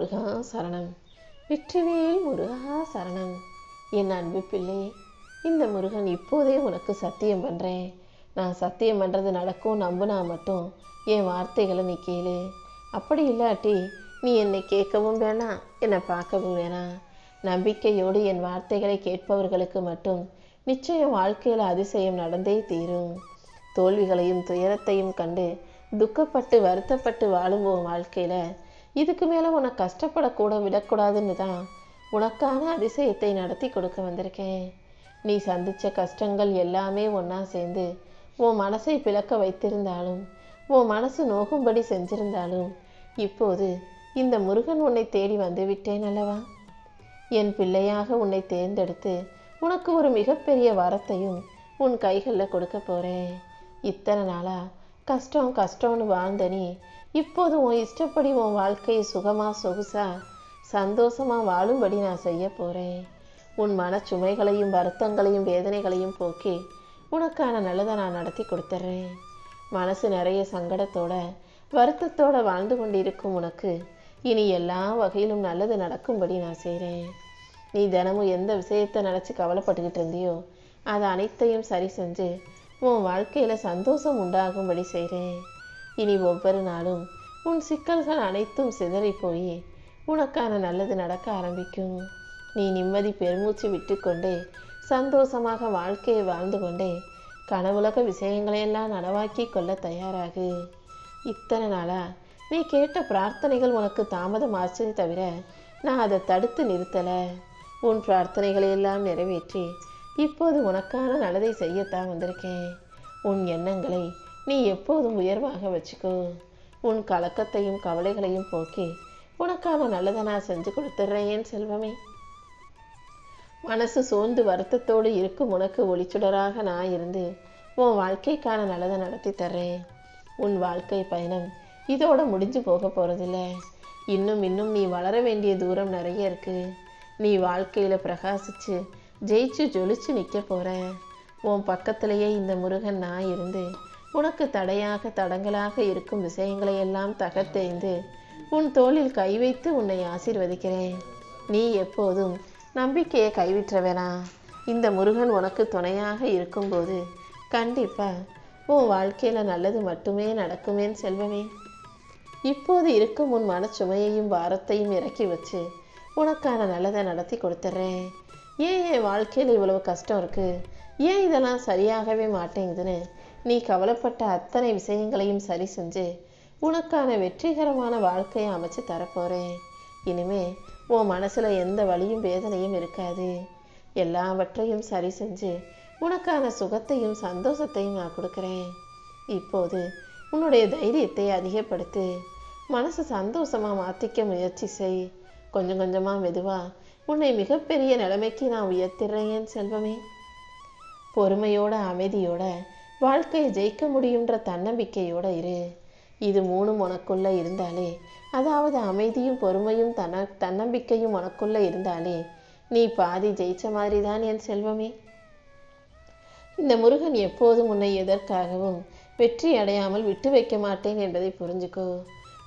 முருகா சரணம். வெற்றிவேல் முருகா சரணம். என் அன்பு பிள்ளை இந்த முருகன் இப்போதே உனக்கு சத்தியம் பண்ணுறேன் நான் சத்தியம் பண்ணுறது நடக்கும் நம்புனா மட்டும் என் வார்த்தைகளை நீ கேளு. அப்படி இல்லாட்டி நீ என்னை கேட்கவும் வேணாம் என்னை பார்க்கவும் வேணாம் நம்பிக்கையோடு என் வார்த்தைகளை கேட்பவர்களுக்கு மட்டும் நிச்சயம் வாழ்க்கையில் அதிசயம் நடந்தே தீரும். தோல்விகளையும் துயரத்தையும் கண்டு துக்கப்பட்டு வருத்தப்பட்டு வாழும் உன் வாழ்க்கையில் இதுக்கு மேலே உனக்கு கஷ்டப்படக்கூட விடக்கூடாதுன்னு தான் உனக்கான அதிசயத்தை நடத்தி கொடுக்க வந்திருக்கேன். நீ சந்தித்த கஷ்டங்கள் எல்லாமே ஒன்றா சேர்ந்து உன் மனசை பிளக்க வைத்திருந்தாலும் உன் மனசு நோகும்படி செஞ்சிருந்தாலும் இப்போது இந்த முருகன் உன்னை தேடி வந்து விட்டேன் அல்லவா? என் பிள்ளையாக உன்னை தேர்ந்தெடுத்து உனக்கு ஒரு மிகப்பெரிய வரத்தையும் உன் கைகளில் கொடுக்க போகிறேன் இத்தனை நாளாக கஷ்டம் கஷ்டம்னு வாழ்ந்த நீ இப்போது உன் இஷ்டப்படி உன் வாழ்க்கையை சுகமாக சொகுசா சந்தோஷமாக வாழும்படி நான் செய்ய போகிறேன் உன் மனச்சுமைகளையும் வருத்தங்களையும் வேதனைகளையும் போக்கி உனக்கான நல்லதை நான் நடத்தி கொடுத்துட்றேன். மனசு நிறைய சங்கடத்தோட வருத்தத்தோட வாழ்ந்து கொண்டிருக்கும் உனக்கு இனி எல்லா வகையிலும் நல்லது நடக்கும்படி நான் செய்கிறேன் நீ தினமும் எந்த விஷயத்தை நினச்சி கவலைப்பட்டுக்கிட்டு இருந்தியோ அதை அனைத்தையும் சரி செஞ்சு உன் வாழ்க்கையில் சந்தோஷம் உண்டாகும்படி செய்கிறேன் இனி ஒவ்வொரு நாளும் உன் சிக்கல்கள் அனைத்தும் சிதறி போய். உனக்கான நல்லது நடக்க ஆரம்பிக்கும். நீ நிம்மதி பெருமூச்சு விட்டுக்கொண்டே சந்தோஷமாக வாழ்க்கையை வாழ்ந்து கொண்டே கனவுலக விஷயங்களையெல்லாம் நனவாக்கி கொள்ள தயாராகு. இத்தனை நாளா நீ கேட்ட பிரார்த்தனைகள் உனக்கு தாமதம் ஆச்சே தவிர நான் அதை தடுத்து நிறுத்தலை. உன் பிரார்த்தனைகளை எல்லாம் நிறைவேற்றி இப்போது உனக்கான நல்லதை செய்யத்தான் வந்திருக்கேன். உன் எண்ணங்களை நீ எப்போதும் உயர்வாக வச்சுக்கோ. உன் கலக்கத்தையும் கவலைகளையும் போக்கி உனக்காக நல்லதை நான் செஞ்சு கொடுத்துட்றேன் செல்வமே. மனசு சோர்ந்து வருத்தத்தோடு இருக்கும் உனக்கு ஒளிச்சுடராக நான் இருந்து உன் வாழ்க்கைக்கான நல்லதை நடத்தி தர்றேன். உன் வாழ்க்கை பயணம் இதோட முடிஞ்சு போக போகிறதில்ல இன்னும் இன்னும் நீ வளர வேண்டிய தூரம் நிறைய இருக்கு. நீ வாழ்க்கையில் பிரகாசிச்சு ஜெயிச்சு ஜொலிச்சு நிற்க போற. உன் பக்கத்திலேயே இந்த முருகன் நான் இருந்து உனக்கு தடையாக தடங்கலாக இருக்கும் விஷயங்களை எல்லாம் தகர்த்தெறிந்து உன் தோளில் கை வைத்து உன்னை ஆசீர்வதிக்கிறேன். நீ எப்போதும் நம்பிக்கையை கைவிற்ற வேணாம் இந்த முருகன் உனக்கு துணையாக இருக்கும்போது கண்டிப்பா உன் வாழ்க்கையில் நல்லது மட்டுமே நடக்குமேன் செல்வமே. இப்போது இருக்கும் உன் மனச்சுமையையும் பாரத்தையும் இறக்கி வச்சு உனக்கான நல்லதை நடத்தி கொடுத்துட்றேன். ஏன் என் வாழ்க்கையில் இவ்வளவு கஷ்டம் இருக்கு? ஏன் இதெல்லாம் சரியாகவே மாட்டேங்குதுன்னு நீ கவலைப்பட்ட அத்தனை விஷயங்களையும் சரி செஞ்சு உனக்கான வெற்றிகரமான வாழ்க்கையை அமைச்சு தரப்போறேன். இனிமே உன் மனசுல எந்த வழியும் வேதனையும் இருக்காது. எல்லாவற்றையும் சரி செஞ்சு உனக்கான சுகத்தையும் சந்தோஷத்தையும் நான் கொடுக்குறேன். இப்போது உன்னுடைய தைரியத்தை அதிகப்படுத்து மனசு சந்தோஷமா மாத்திக்க முயற்சி செய். கொஞ்சம் கொஞ்சமா மெதுவா உன்னை மிகப்பெரிய நிலைமைக்கு நான் உயர்த்திடுறேன் செல்வமே. பொறுமையோட அமைதியோட வாழ்க்கையை ஜெயிக்க முடியுன்ற தன்னம்பிக்கையோட இரு. இது மூணும் உனக்குள்ளே இருந்தாலே அதாவது அமைதியும் பொறுமையும் தன தன்னம்பிக்கையும் உனக்குள்ளே இருந்தாலே நீ பாதி ஜெயிச்ச மாதிரி தான் என் செல்வமே. இந்த முருகன் எப்போதும் உன்னை எதற்காகவும் வெற்றி அடையாமல் விட்டு வைக்க மாட்டேன் என்பதை புரிஞ்சுக்கோ.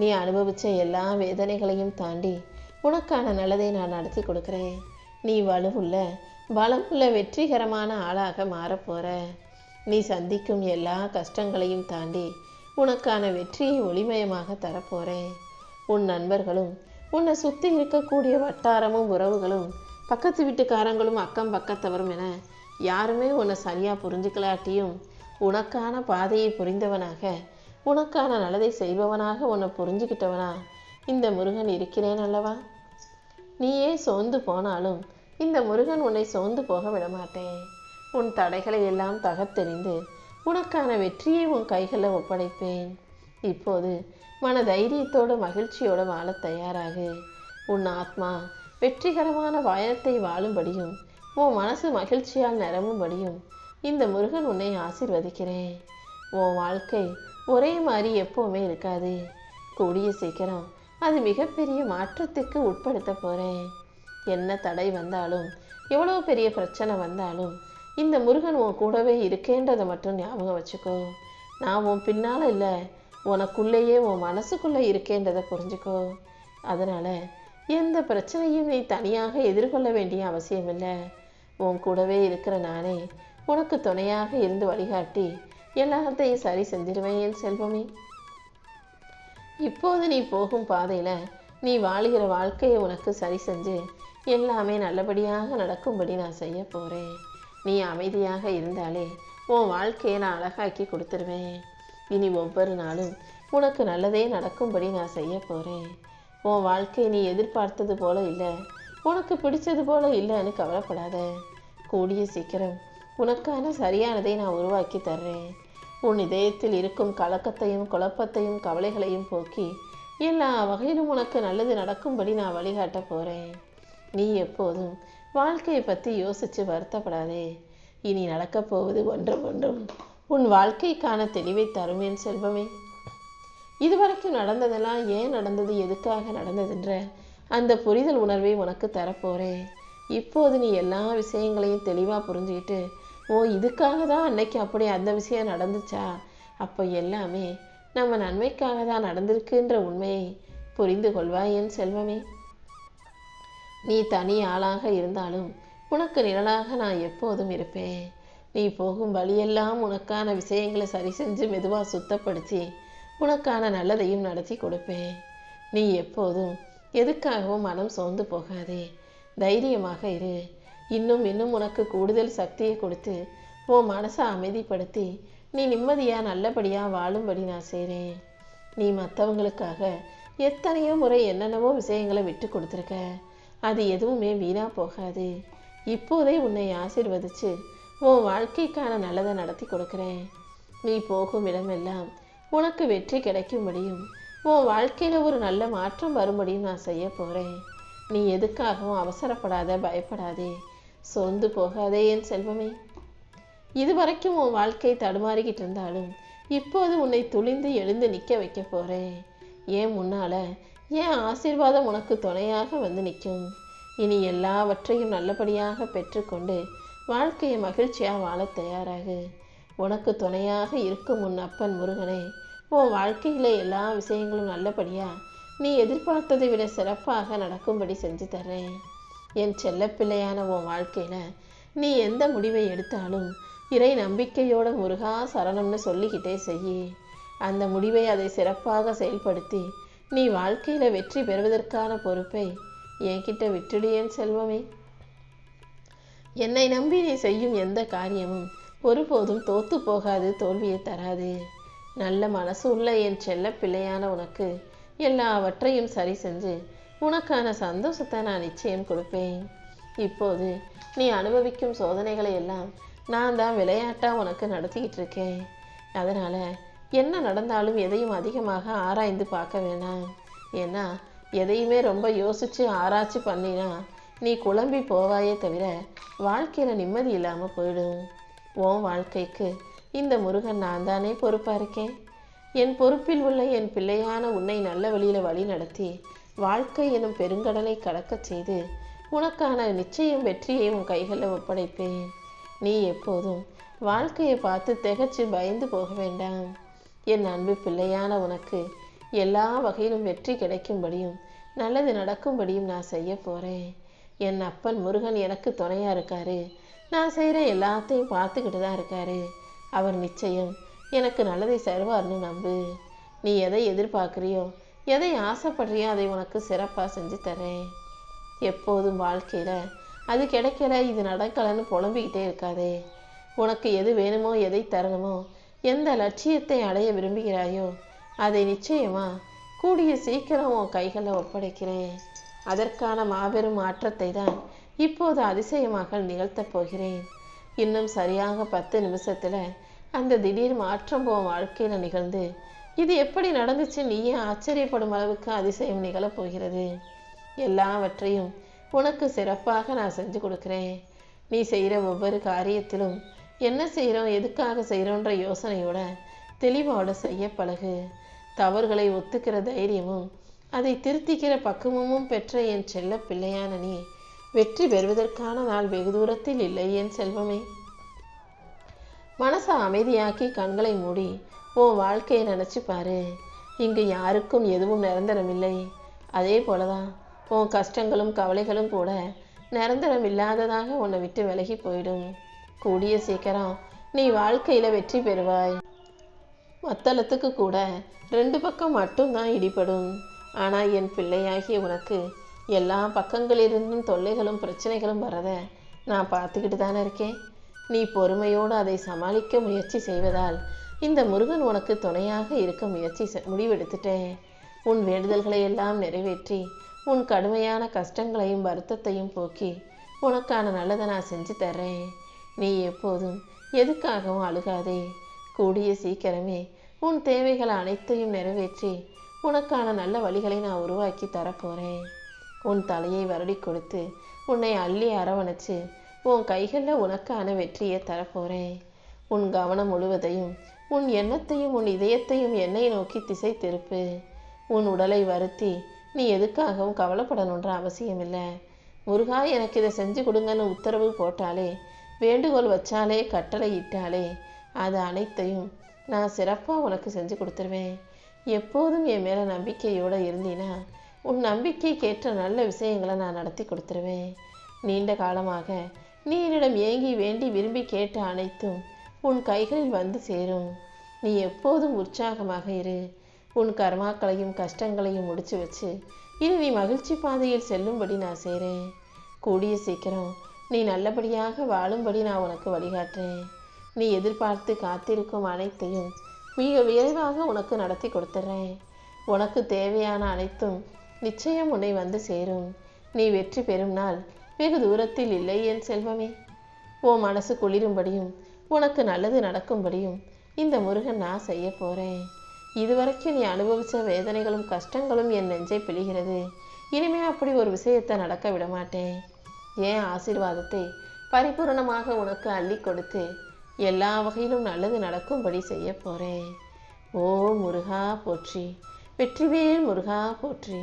நீ அனுபவித்த எல்லா வேதனைகளையும் தாண்டி உனக்கான நல்லதை நான் நடத்தி கொடுக்குறேன். நீ வலுவுள்ள பலமுள்ள வெற்றிகரமான ஆளாக மாறப்போகிற நீ சந்திக்கும் எல்லா கஷ்டங்களையும் தாண்டி உனக்கான வெற்றியை ஒளிமயமாக தரப்போறேன். உன் நண்பர்களும் உன்னை சுற்றி இருக்கக்கூடிய வட்டாரமும் உறவுகளும் பக்கத்து வீட்டுக்காரங்களும் அக்கம் பக்கத்தவரும் என யாருமே உன்னை சரியாக புரிஞ்சுக்கலாட்டியும் உனக்கான பாதையை புரிந்தவனாக உனக்கான நல்லதை செய்பவனாக உன்னை புரிஞ்சுக்கிட்டவனா இந்த முருகன் இருக்கிறேன் அல்லவா? நீயே சோர்ந்து போனாலும் இந்த முருகன் உன்னை சோர்ந்து போக விடமாட்டேன். உன் தடைகளை எல்லாம் தகர்த்தெறிந்து உனக்கான வெற்றியை உன் கைகளில் ஒப்படைப்பேன். இப்போது மன தைரியத்தோடு மகிழ்ச்சியோடு வாழ தயாராகு. உன் ஆத்மா வெற்றிகரமான வாயத்தை வாழும்படியும் உன் மனசு மகிழ்ச்சியால் நிரம்பும்படியும் இந்த முருகன் உன்னை ஆசிர்வதிக்கிறேன். உன் வாழ்க்கை ஒரே மாதிரி எப்போவுமே இருக்காது. கூடிய சீக்கிரம் அது மிகப்பெரிய மாற்றத்துக்கு உட்படுத்த போகிறேன் என்ன தடை வந்தாலும் எவ்வளோ பெரிய பிரச்சனை வந்தாலும் இந்த முருகன் உன் கூடவே இருக்கேன்றதை மட்டும் ஞாபகம் வச்சுக்கோ. நான் உன் பின்னால் இல்லை உனக்குள்ளேயே உன் மனசுக்குள்ளே இருக்கேன்றதை புரிஞ்சுக்கோ. அதனால் எந்த பிரச்சனையும் நீ தனியாக எதிர்கொள்ள வேண்டிய அவசியமில்லை உன் கூடவே இருக்கிற நானே உனக்கு துணையாக இருந்து வழிகாட்டி எல்லாத்தையும் சரி செஞ்சிருவேன் என் செல்வமே. இப்போது நீ போகும் பாதையில் நீ வாழுகிற வாழ்க்கையை உனக்கு சரி செஞ்சு எல்லாமே நல்லபடியாக நடக்கும்படி நான் செய்ய போகிறேன் நீ அமைதியாக இருந்தாலே உன் வாழ்க்கையை நான் அழகாக்கி கொடுத்துருவேன். இனி ஒவ்வொரு நாளும் உனக்கு நல்லதே நடக்கும்படி நான் செய்ய போகிறேன் உன் வாழ்க்கை நீ எதிர்பார்த்தது போல இல்லை உனக்கு பிடிச்சது போல இல்லைன்னு கவலைப்படாத. கூடிய சீக்கிரம் உனக்கான சரியானதை நான் உருவாக்கி தர்றேன். உன் இதயத்தில் இருக்கும் கலக்கத்தையும் குழப்பத்தையும் கவலைகளையும் போக்கி எல்லா வகையிலும் உனக்கு நல்லது நடக்கும்படி நான் வழிகாட்ட போகிறேன் நீ எப்போதும் வாழ்க்கையை பற்றி யோசித்து வருத்தப்படாதே. இனி நடக்கப் போவது ஒன்றும் ஒன்றும். உன் வாழ்க்கைக்கான தெளிவை தரும் என் செல்வமே. இதுவரைக்கும் நடந்ததெல்லாம் ஏன் நடந்தது எதுக்காக நடந்ததுன்ற அந்த புரிதல் உணர்வை உனக்கு தரப்போகிறேன் இப்போது நீ எல்லா விஷயங்களையும் தெளிவாக புரிஞ்சுக்கிட்டு ஓ இதுக்காக தான் அன்னைக்கு அப்படி அந்த விஷயம் நடந்துச்சா? அப்போ எல்லாமே நம்ம நன்மைக்காக தான் நடந்திருக்குன்ற உண்மையை புரிந்து கொள்வாய் என் செல்வமே. நீ தனி ஆளாக இருந்தாலும் உனக்கு நிழலாக நான் எப்போதும் இருப்பேன். நீ போகும் வழியெல்லாம் உனக்கான விஷயங்களை சரி செஞ்சு மெதுவாக சுத்தப்படுத்தி உனக்கான நல்லதையும் நடத்தி கொடுப்பேன். நீ எப்போதும் எதுக்காகவும் மனம் சோர்ந்து போகாதே. தைரியமாக இரு. இன்னும் இன்னும் உனக்கு கூடுதல் சக்தியை கொடுத்து உன் மனசை அமைதிப்படுத்தி நீ நிம்மதியாக நல்லபடியாக வாழும்படி நான் செய்கிறேன் நீ மற்றவங்களுக்காக எத்தனையோ முறை என்னென்னவோ விஷயங்களை விட்டு கொடுத்துருக்க. அது எதுவுமே வீணாக போகாது. இப்போதே உன்னை ஆசிர்வதிச்சு உன் வாழ்க்கைக்கான நல்லதை நடத்தி கொடுக்குறேன். நீ போகும் இடமெல்லாம் உனக்கு வெற்றி கிடைக்கும்படியும் உன் வாழ்க்கையில் ஒரு நல்ல மாற்றம் வரும்படியும் நான் செய்ய போகிறேன் நீ எதுக்காகவும் அவசரப்படாத பயப்படாதே. சோர்ந்து போகாதே என் செல்வமே. இதுவரைக்கும் உன் வாழ்க்கை தடுமாறிக்கிட்டு இருந்தாலும் இப்போது உன்னை துளிந்து எழுந்து நிற்க வைக்க போகிறேன் ஏன் முன்னால் ஏன் ஆசீர்வாதம் உனக்கு துணையாக வந்து நிற்கும்? இனி எல்லாவற்றையும் நல்லபடியாக பெற்றுக்கொண்டு வாழ்க்கையை மகிழ்ச்சியாக வாழ தயாராகு. உனக்கு துணையாக இருக்கும் உன் அப்பன் முருகனே உன் வாழ்க்கையில் எல்லா விஷயங்களும் நல்லபடியாக நீ எதிர்பார்த்ததை விட சிறப்பாக நடக்கும்படி செஞ்சு தர்றேன். என் செல்லப்பிள்ளையான உன் வாழ்க்கையில் நீ எந்த முடிவை எடுத்தாலும் இறை நம்பிக்கையோட முருகா சரணம்னு சொல்லிக்கிட்டே செய்யி. அந்த முடிவை அதை சிறப்பாக செயல்படுத்தி நீ வாழ்க்கையில் வெற்றி பெறுவதற்கான பொறுப்பை என்கிட்ட விட்டுடியேன் செல்வமே. என்னை நம்பி நீ செய்யும் எந்த காரியமும் ஒருபோதும் தோத்து போகாது தோல்வியை தராது. நல்ல மனசு உள்ள என் செல்ல பிள்ளையான உனக்கு எல்லாவற்றையும் சரி செஞ்சு உனக்கான சந்தோஷத்தை நான் நிச்சயம் கொடுப்பேன். இப்போது நீ அனுபவிக்கும் சோதனைகளை எல்லாம் நான் தான் விளையாட்டாக உனக்கு நடத்திக்கிட்டு இருக்கேன். அதனால் என்ன நடந்தாலும் எதையும் அதிகமாக ஆராய்ந்து பார்க்க வேணாம். ஏன்னா எதையுமே ரொம்ப யோசித்து ஆராய்ச்சி பண்ணினா நீ குழம்பி போவாயே தவிர வாழ்க்கையில் நிம்மதி இல்லாமல் போயிடும். உன் வாழ்க்கைக்கு இந்த முருகன் நான் தானே பொறுப்பாக இருக்கேன்? என் பொறுப்பில் உள்ள என் பிள்ளையான உன்னை நல்ல வழியில் வழி நடத்தி வாழ்க்கை எனும் பெருங்கடலை கடக்கச் செய்து உனக்கான நிச்சயம் வெற்றியை உன் கைகளில் ஒப்படைப்பேன். நீ எப்போதும் வாழ்க்கையை பார்த்து திகச்சு பயந்து போக வேண்டாம். என் அன்பு பிள்ளையான உனக்கு எல்லா வகையிலும் வெற்றி கிடைக்கும்படியும் நல்லது நடக்கும்படியும் நான் செய்ய போகிறேன் என் அப்பன் முருகன் எனக்கு துணையாக இருக்காரு. நான் செய்கிற எல்லாத்தையும் பார்த்துக்கிட்டு தான் இருக்காரு. அவர் நிச்சயம் எனக்கு நல்லதை தருவார்னு நம்பு. நீ எதை எதிர்பார்க்குறியோ எதை ஆசைப்படுறியோ அதை உனக்கு சிறப்பாக செஞ்சு தரேன். எப்போதும் வாழ்க்கையில் அது கிடைக்கல இது நடக்கலைன்னு புலம்பிக்கிட்டே இருக்காதே. உனக்கு எது வேணுமோ எதை தரணுமோ எந்த லட்சியத்தை அடைய விரும்புகிறாயோ அதை நிச்சயமா கூடிய சீக்கிரம் உன் கைகளில் ஒப்படைக்கிறேன். அதற்கான மாபெரும் மாற்றத்தை தான் இப்போது அதிசயமாக நிகழ்த்தப் போகிறேன். இன்னும் சரியாக பத்து நிமிஷத்தில் அந்த திடீர் மாற்றம் உன் வாழ்க்கையில் நிகழ்ந்து இது எப்படி நடந்துச்சு? நீயே ஆச்சரியப்படும் அளவுக்கு அதிசயம் நிகழப் போகிறது. எல்லாவற்றையும் உனக்கு சிறப்பாக நான் செஞ்சு கொடுக்குறேன். நீ செய்கிற ஒவ்வொரு காரியத்திலும் என்ன செய்கிறோம் எதுக்காக செய்கிறோன்ற யோசனையோட தெளிவோட செய்ய பழகு. தவறுகளை ஒத்துக்கிற தைரியமும் அதை திருத்திக்கிற பக்குவமும் பெற்ற என் செல்ல பிள்ளையான நீ வெற்றி பெறுவதற்கான நாள் வெகு தூரத்தில் இல்லை என் செல்வமே. மனசை அமைதியாக்கி கண்களை மூடி உன் வாழ்க்கையை நினச்சி பாரு. இங்கு யாருக்கும் எதுவும் நிரந்தரமில்லை. அதே போலதான் உன் கஷ்டங்களும் கவலைகளும் கூட நிரந்தரம் இல்லாததாக உன்னை விட்டு விலகி போயிடும். கூடிய சீக்கிரம் நீ வாழ்க்கையில் வெற்றி பெறுவாய். மத்தளத்துக்கு கூட ரெண்டு பக்கம் மட்டும்தான் இடிபடும். ஆனால் என் பிள்ளையாகிய உனக்கு எல்லா பக்கங்களிலிருந்தும் தொல்லைகளும் பிரச்சனைகளும் வரத நான் பார்த்துக்கிட்டு தானே இருக்கேன். நீ பொறுமையோடு அதை சமாளிக்க முயற்சி செய்வதால் இந்த முருகன் உனக்கு துணையாக இருக்க முயற்சி செ- முடிவெடுத்துட்டேன். உன் வேண்டுதல்களை எல்லாம் நிறைவேற்றி உன் கடுமையான கஷ்டங்களையும் வருத்தத்தையும் போக்கி உனக்கான நல்லதை நான் செஞ்சு தர்றேன். நீ எப்போதும் எதுக்காகவும் அழுகாதே? கூடிய சீக்கிரமே உன் தேவைகள் அனைத்தையும் நிறைவேற்றி உனக்கான நல்ல வழிகளை நான் உருவாக்கி தரப்போறேன். உன் தலையை வருடி கொடுத்து உன்னை அள்ளி அரவணைச்சு உன் கைகளில் உனக்கான வெற்றியை தரப்போறேன். உன் கவனம் முழுவதையும் உன் எண்ணத்தையும் உன் இதயத்தையும் என்னை நோக்கி திசை திருப்பு உன் உடலை வருத்தி நீ எதுக்காகவும் கவலைப்படணுன்ற அவசியம் இல்லை முருகா எனக்கு இதை செஞ்சு கொடுங்கன்னு உத்தரவு போட்டாலே வேண்டுகோள் வச்சாலே கட்டளை இட்டாலே அது அனைத்தையும் நான் சிறப்பாக உனக்கு செஞ்சு கொடுத்துருவேன். எப்போதும் என் மேலே நம்பிக்கையோடு இருந்தீன்னா உன் நம்பிக்கைக்கேற்ற நல்ல விஷயங்களை நான் நடத்தி கொடுத்துருவேன். நீண்ட காலமாக நீ என்னிடம் ஏங்கி வேண்டி விரும்பி கேட்ட அனைத்தும் உன் கைகளில் வந்து சேரும். நீ எப்போதும் உற்சாகமாக இரு. உன் கர்மாக்களையும் கஷ்டங்களையும் முடிச்சு வச்சு இனி நீ மகிழ்ச்சி பாதையில் செல்லும்படி நான் செய்கிறேன் கூடிய சீக்கிரம் நீ நல்லபடியாக வாழும்படி நான் உனக்கு வழிகாட்டுறேன். நீ எதிர்பார்த்து காத்திருக்கும் அனைத்தையும் மிக விரைவாக உனக்கு நடத்தி கொடுத்துட்றேன் உனக்கு தேவையான அனைத்தும் நிச்சயம் உன்னை வந்து சேரும். நீ வெற்றி பெறும் நாள் வெகு தூரத்தில் இல்லை என் செல்வமே. உன் மனசு குளிரும்படியும் உனக்கு நல்லது நடக்கும்படியும் இந்த முருகன் நான் செய்ய போகிறேன் இதுவரைக்கும் நீ அனுபவிச்ச வேதனைகளும் கஷ்டங்களும் என் நெஞ்சை பிழிகிறது. இனிமே அப்படி ஒரு விஷயத்தை நடக்க விடமாட்டேன் என் ஆசீர்வாதத்தை பரிபூரணமாக உனக்கு அள்ளி கொடுத்து எல்லா வகையிலும் நல்லது நடக்கும்படி செய்ய போறேன்? ஓ முருகா போற்றி. வெற்றிவேல் முருகா போற்றி.